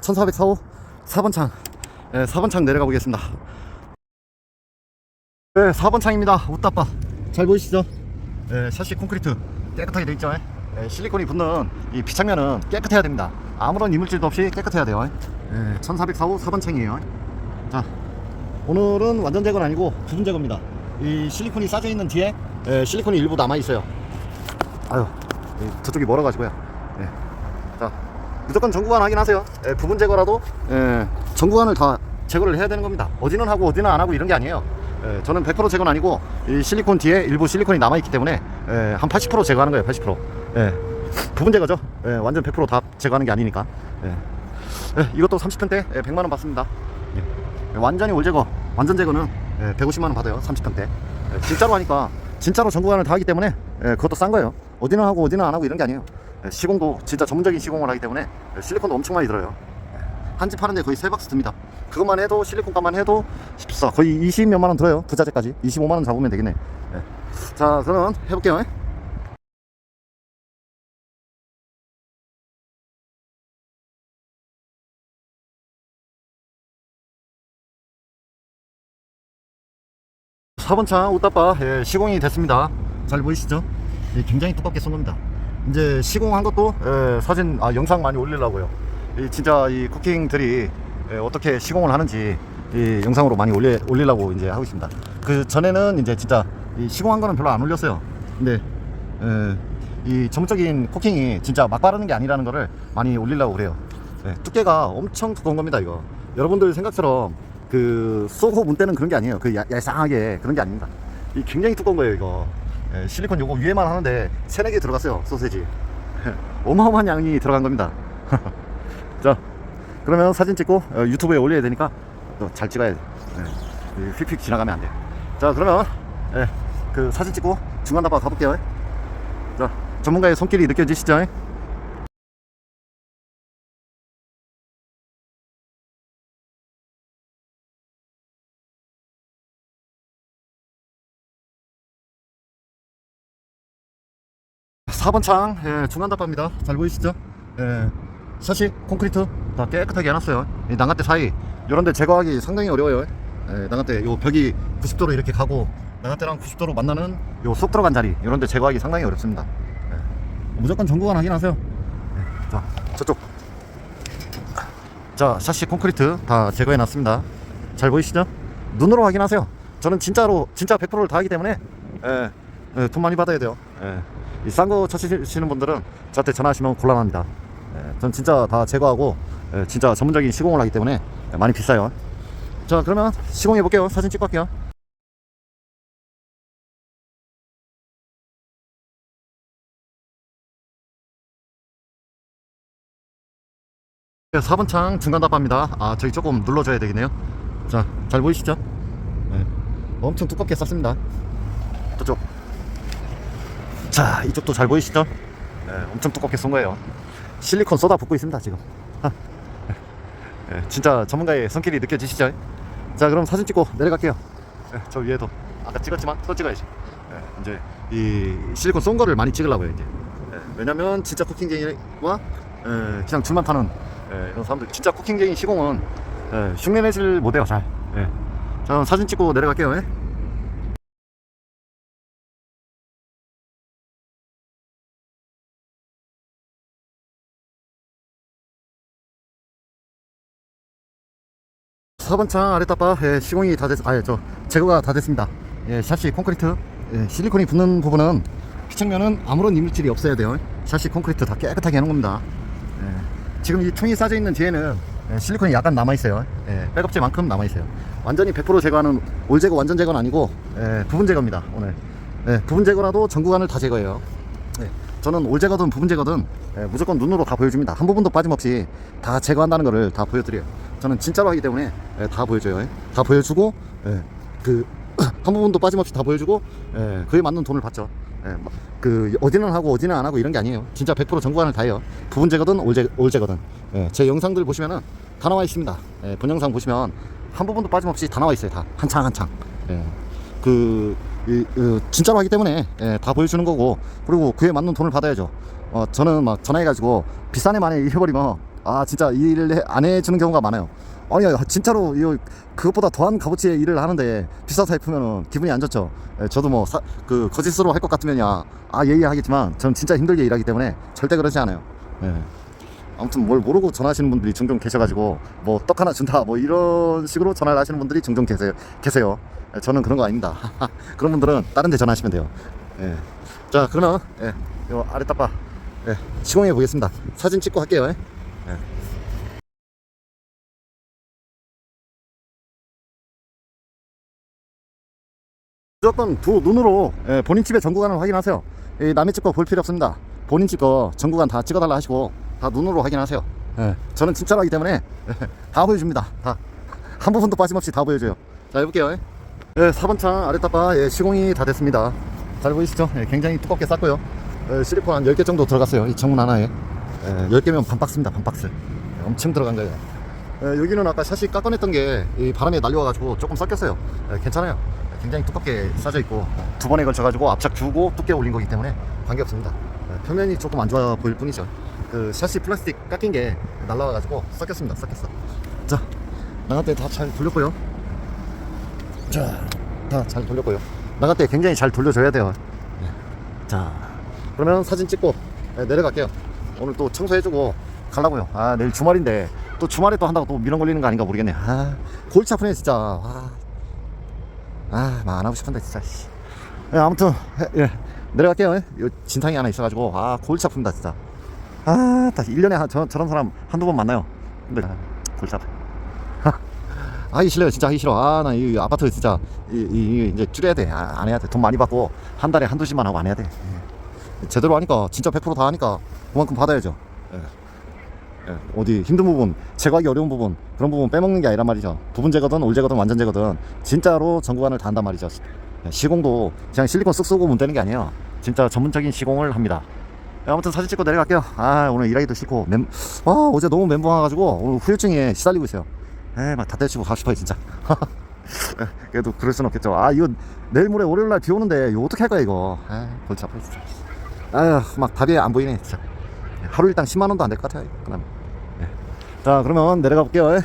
1404호 4번 창. 예, 4번 창 내려가 보겠습니다. 네 4번 창입니다. 웃다빠. 잘 보이시죠? 예, 샤시 콘크리트. 깨끗하게 돼 있죠? 예, 실리콘이 붙는 이 비창면은 깨끗해야 됩니다. 아무런 이물질도 없이 깨끗해야 돼요. 예, 1404호 4번 창이에요. 자 오늘은 완전 제거는 아니고 부분 제거입니다. 이 실리콘이 싸져 있는 뒤에 예, 실리콘이 일부 남아 있어요. 아유 이 저쪽이 멀어가지고요. 예. 자 무조건 전구관 확인하세요. 예, 부분 제거라도 예, 전구관을 다 제거를 해야 되는 겁니다. 어디는 하고 어디는 안 하고 이런 게 아니에요. 예, 저는 100% 제거는 아니고 이 실리콘 뒤에 일부 실리콘이 남아 있기 때문에 예, 한 80% 제거하는 거예요. 80%. 예, 부분 제거죠. 예, 완전 100%다 제거하는 게 아니니까. 예. 예, 이것도 30평대 예, 100만 원 받습니다. 예. 완전히 올 제거, 완전 제거는 예, 150만 원 받아요. 30평대. 예, 진짜로 하니까 진짜로 전구관을 다 하기 때문에 예, 그것도 싼 거예요. 어디는 하고 어디는 안 하고 이런 게 아니에요. 예, 시공도 진짜 전문적인 시공을 하기 때문에 예, 실리콘도 엄청 많이 들어요. 한 집 하는데 거의 세 박스 듭니다. 그것만 해도 실리콘 값만 해도 14 거의 20 몇만 원 들어요. 부자재까지 25만 원 잡으면 되겠네. 예. 자 그러면 해볼게요. 사번차 옷다빠 예, 시공이 됐습니다. 잘 보이시죠? 예, 굉장히 두껍게 쏜 겁니다. 이제 시공한 것도 예, 사진 아 영상 많이 올리려고요. 이 진짜 이 쿠킹들이 예, 어떻게 시공을 하는지 이 영상으로 많이 올리 올리려고 이제 하고 있습니다. 그 전에는 이제 진짜 이 시공한 거는 별로 안 올렸어요. 근데 예, 이 전문적인 쿠킹이 진짜 막 바르는 게 아니라는 거를 많이 올리려고 그래요. 예, 두께가 엄청 두꺼운 겁니다, 이거. 여러분들 생각처럼 그 소호 문대는 그런 게 아니에요. 그 야- 얄쌍하게 그런 게 아닙니다. 이 굉장히 두꺼운 거예요, 이거. 예, 실리콘 요거 위에만 하는데 세네 개 들어갔어요, 소세지. 어마어마한 양이 들어간 겁니다. 자, 그러면 사진 찍고 어, 유튜브에 올려야 되니까 또잘 찍어야 돼. 예, 이 휙휙 지나가면 안 돼. 자, 그러면 예, 그 사진 찍고 중간 답바 가볼게요. 자, 전문가의 손길이 느껴지시죠? 사번 창 예, 중간 답바입니다. 잘 보이시죠? 예, 샤시 콘크리트 다 깨끗하게 해놨어요. 이 난간대 사이 이런 데 제거하기 상당히 어려워요. 예, 난간대 요 벽이 90도로 이렇게 가고 난간대랑 90도로 만나는 요 쏙 들어간 자리 이런 데 제거하기 상당히 어렵습니다. 예, 무조건 전구관 확인하세요. 예, 자, 저쪽. 자, 샤시 콘크리트 다 제거해 놨습니다. 잘 보이시죠? 눈으로 확인하세요. 저는 진짜로 진짜 100%를 다 하기 때문에 예, 예, 돈 많이 받아야 돼요. 예. 이 싼 거 찾으시는 분들은 저한테 전화하시면 곤란합니다. 예, 전 진짜 다 제거하고 예, 진짜 전문적인 시공을 하기 때문에 예, 많이 비싸요. 자, 그러면 시공해 볼게요. 사진 찍고 갈게요. 네, 4번 창 중간 답합니다. 아, 저기 조금 눌러줘야 되겠네요. 자, 잘 보이시죠? 네, 엄청 두껍게 쌌습니다. 저쪽. 자 이쪽도 잘 보이시죠? 네, 엄청 두껍게 쏜 거예요 실리콘 쏟아 붓고 있습니다 지금 네, 진짜 전문가의 손길이 느껴지시죠? 자 그럼 사진 찍고 내려갈게요 네, 저 위에도 아까 찍었지만 또 찍어야지 네, 이제 이 실리콘 쏜 거를 많이 찍으려고요 이제 네, 왜냐면 진짜 쿠킹쟁이와 에, 그냥 줄만 타는 에, 이런 사람들 진짜 쿠킹쟁이 시공은 에, 흉내내질 못해요 잘 네, 에. 자 사진 찍고 내려갈게요 에? 4번 창 아래 따빠 예, 시공이 다 됐, 아예 저 제거가 다 됐습니다. 예, 샤시 콘크리트 예, 실리콘이 붙는 부분은 피창면은 아무런 이물질이 없어야 돼요. 샤시 콘크리트 다 깨끗하게 하는 겁니다. 예, 지금 이 총이 싸져 있는 뒤에는 예, 실리콘이 약간 남아 있어요. 예, 백업제만큼 남아 있어요. 완전히 100% 제거하는 올 제거 완전 제거는 아니고 예, 부분 제거입니다 오늘. 예, 부분 제거라도 전 구간을 다 제거해요. 예. 저는 올 제거든 부분 제거든 예, 무조건 눈으로 다 보여줍니다. 한 부분도 빠짐없이 다 제거한다는 것을 다 보여드려요. 저는 진짜로 하기 때문에 예, 다 보여줘요. 예. 다 보여주고 예, 그 한 부분도 빠짐없이 다 보여주고 예, 그에 맞는 돈을 받죠. 예, 막그 어디는 하고 어디는 안 하고 이런 게 아니에요. 진짜 100% 전구간을 다 해요. 부분 제거든 올, 제, 올 제거든. 예, 제 영상들 보시면은 다 나와 있습니다. 예, 본 영상 보시면 한 부분도 빠짐없이 다 나와 있어요. 다 한창 한창. 예, 그 이, 그, 진짜로 하기 때문에 예, 다 보여주는 거고 그리고 그에 맞는 돈을 받아야죠. 어, 저는 막 전화해가지고 비싼 애 만에 해버리면 아 진짜 이 일을 해- 안 해주는 경우가 많아요 아니 진짜로 이거 그것보다 더한 값어치의 일을 하는데 비싸서 해프면은 기분이 안 좋죠 예, 저도 뭐 그 거짓으로 할 것 같으면야 아 예의하겠지만 저는 진짜 힘들게 일하기 때문에 절대 그러지 않아요 예. 아무튼 뭘 모르고 전화하시는 분들이 종종 계셔가지고 뭐 떡 하나 준다 뭐 이런 식으로 전화를 하시는 분들이 종종 계세요 계세요 예, 저는 그런 거 아닙니다 그런 분들은 다른 데 전화하시면 돼요 예. 자 그러면 예, 요 아래 따빠 예, 시공해 보겠습니다 사진 찍고 할게요 예. 무조건 두 눈으로 예, 본인 집의 전구간을 확인하세요. 이 남의 집 거 볼 필요 없습니다. 본인 집 거 전구간 다 찍어달라 하시고 다 눈으로 확인하세요. 예, 저는 진짜라기 때문에 예, 다 보여줍니다. 다 한 부분도 빠짐없이 다 보여줘요. 자 해볼게요. 예, 4번 창 아랫따바 예, 시공이 다 됐습니다. 잘 보이시죠? 예, 굉장히 두껍게 쌌고요. 예, 실리콘 한 10개 정도 들어갔어요. 이 창문 하나에. 예, 10개면 반 박스입니다. 반 박스. 예, 엄청 들어간 거예요. 예, 여기는 아까 샤시 깎아냈던 게 이 바람에 날려와가지고 조금 섞였어요. 예, 괜찮아요. 예, 굉장히 두껍게 싸져 있고 두 번에 걸쳐가지고 압착 주고 두께 올린 거기 때문에 관계 없습니다. 예, 표면이 조금 안 좋아 보일 뿐이죠. 그 샤시 플라스틱 깎인 게 날라와가지고 섞였습니다. 섞였어. 자, 나갈 때 다 잘 돌렸고요. 자, 다 잘 돌렸고요. 나갈 때 굉장히 잘 돌려줘야 돼요. 예. 자, 그러면 사진 찍고 예, 내려갈게요. 오늘 또 청소해주고 가려고요. 아, 내일 주말인데 또 주말에 또 한다고 또 미련 걸리는 거 아닌가 모르겠네. 아, 골치 아프네 진짜. 아, 아, 막안 하고 싶은데 진짜. 씨. 예, 아무튼 예, 예, 내려갈게요. 예. 요 진탕이 하나 있어가지고 아 골치 아픕니다 진짜. 아, 다 1년에 한, 저, 저런 사람 한두 번 만나요. 근데 아, 골치 아파. 하기 싫어요 진짜 하기 싫어. 아 나 이 아파트 진짜 이, 이, 이 이제 줄여야 돼안 안 해야 돼 돈 많이 받고 한 달에 한두 십만 하고 안 해야 돼. 예. 제대로 하니까 진짜 100%다 하니까 그만큼 받아야죠. 예. 예. 어디 힘든 부분 제거하기 어려운 부분 그런 부분 빼먹는 게 아니란 말이죠. 부분 제거든 올 제거든 완전 제거든. 진짜로 전구간을 다 한단 말이죠. 예, 시공도 그냥 실리콘 쓱 쏘고 문 떼는 게 아니에요. 진짜 전문적인 시공을 합니다. 예, 아무튼 사진 찍고 내려갈게요. 아 오늘 일하기도 싫고. 멤... 아 어제 너무 멘붕 와가지고 오늘 후유증에 시달리고 있어요. 에이 막다 때치고 가고 싶어요 진짜. 에, 그래도 그럴 순 없겠죠. 아 이거 내일 모레 월요일 날 비 오는데 이거 어떻게 할 거야 이거? 에이 골치 아파 진짜. 아휴 막 답이 안 보이네 진짜. 하루 일당 10만원도 안 될 것 같아요 그다음 자 그러면 내려가 볼게요 예.